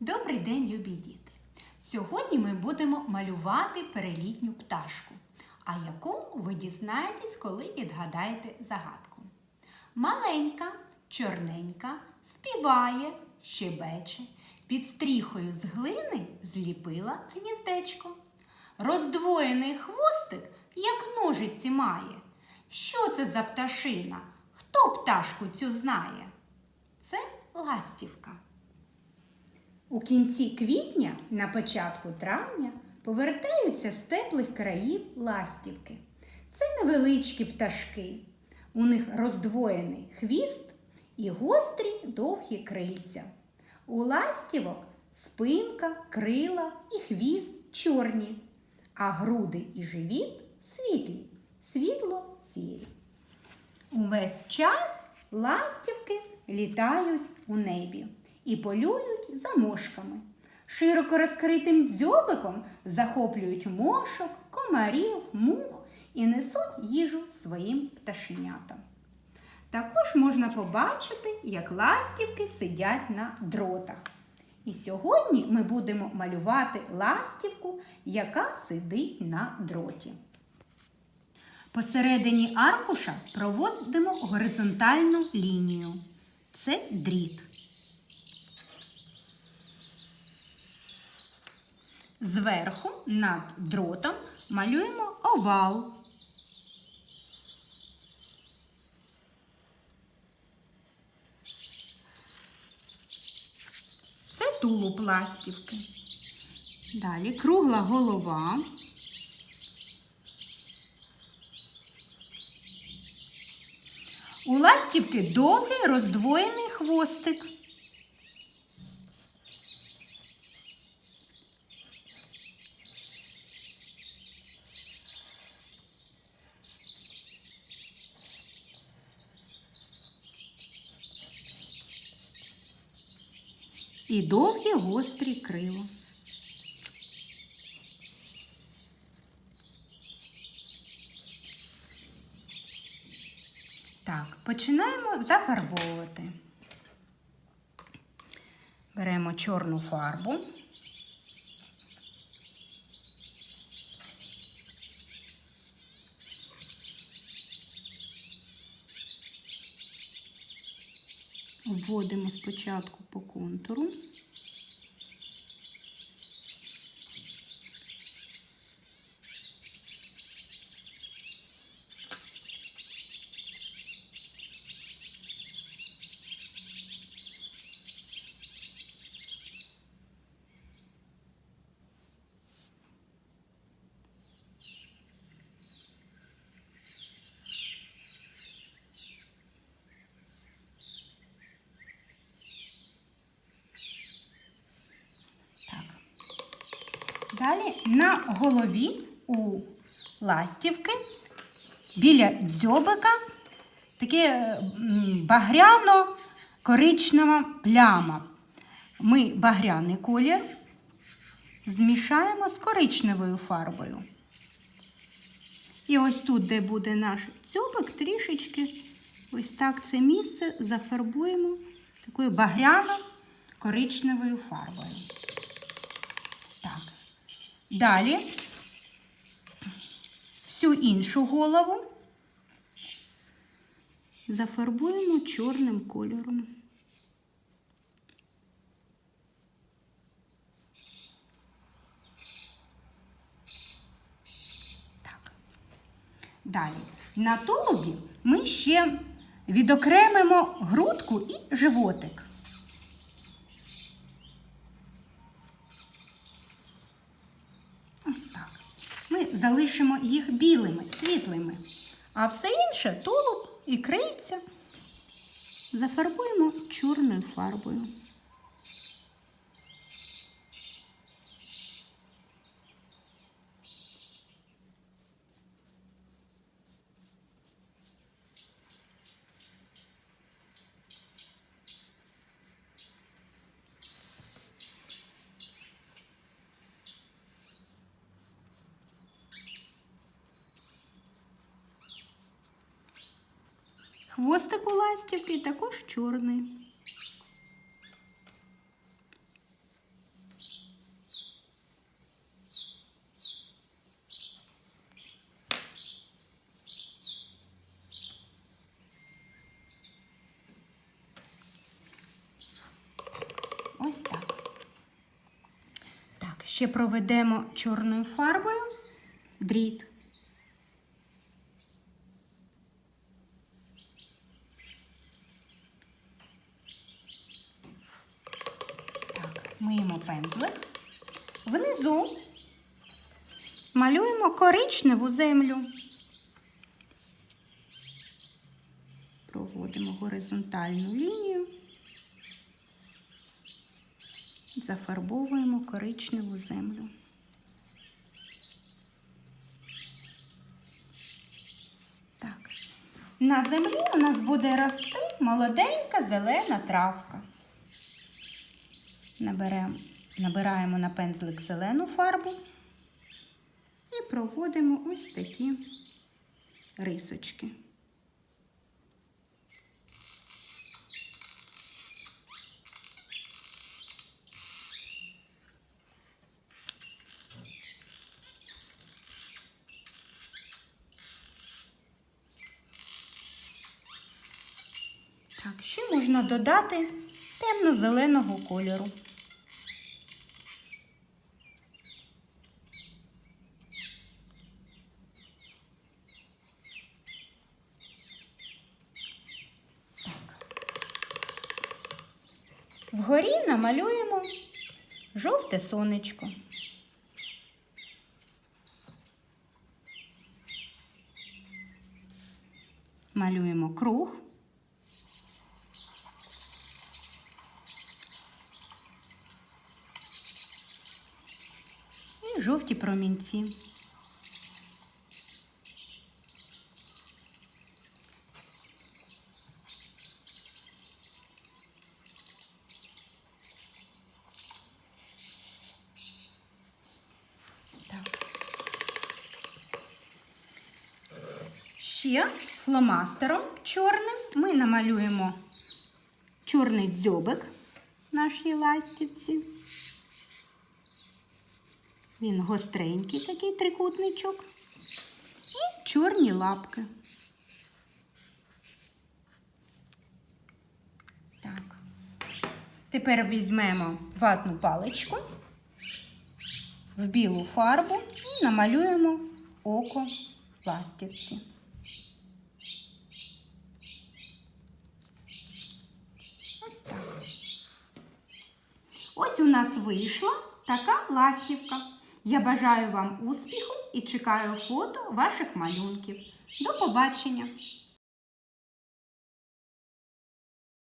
Добрий день, любі діти! Сьогодні ми будемо малювати перелітню пташку, а яку ви дізнаєтесь, коли відгадаєте загадку. Маленька, чорненька, співає, щебече, під стріхою з глини зліпила гніздечко. Роздвоєний хвостик, як ножиці має. Що це за пташина? Хто пташку цю знає? Це ластівка. У кінці квітня, на початку травня, повертаються з теплих країв ластівки. Це невеличкі пташки. У них роздвоєний хвіст і гострі довгі крильця. У ластівок спинка, крила і хвіст чорні, а груди і живіт світлі, світло-сірі. Увесь час ластівки літають у небі і полюють за мошками. Широко розкритим дзьобиком захоплюють мошок, комарів, мух і несуть їжу своїм пташенятам. Також можна побачити, як ластівки сидять на дротах. І сьогодні ми будемо малювати ластівку, яка сидить на дроті. Посередині аркуша проводимо горизонтальну лінію. Це дріт. Зверху над дротом малюємо овал. Це тулуб ластівки. Далі кругла голова. У ластівки довгий роздвоєний хвостик. І довгі гострі крила. Так, починаємо зафарбовувати. Беремо чорну фарбу. Вводимо спочатку по контуру. Далі на голові у ластівки біля дзьобика таке багряно-коричнева пляма. Ми багряний колір змішаємо з коричневою фарбою. І ось тут, де буде наш дзьобик, трішечки ось так це місце зафарбуємо такою багряно-коричневою фарбою. Далі всю іншу голову зафарбуємо чорним кольором. Так. Далі. На тулубі ми ще відокремимо грудку і животик. Ось так. Ми залишимо їх білими, світлими. А все інше тулуб і крильця зафарбуємо чорною фарбою. Хвостик у ластівки також чорний. Ось так. Так, ще проведемо чорною фарбою дріт. Пензлик. Внизу малюємо коричневу землю. Проводимо горизонтальну лінію. Зафарбовуємо коричневу землю. Так. На землі у нас буде рости молоденька зелена травка. Наберемо, набираємо на пензлик зелену фарбу і проводимо ось такі рисочки. Так, ще можна додати темно-зеленого кольору. Вгорі намалюємо жовте сонечко. Малюємо круг. І жовті промінці. Ще фломастером чорним ми намалюємо чорний дзьобик нашій ластівці. Він гостренький, такий трикутничок. І чорні лапки. Так. Тепер візьмемо ватну паличку в білу фарбу і намалюємо око ластівці. Ось так. Ось у нас вийшла така ластівка. Я бажаю вам успіху і чекаю фото ваших малюнків. До побачення!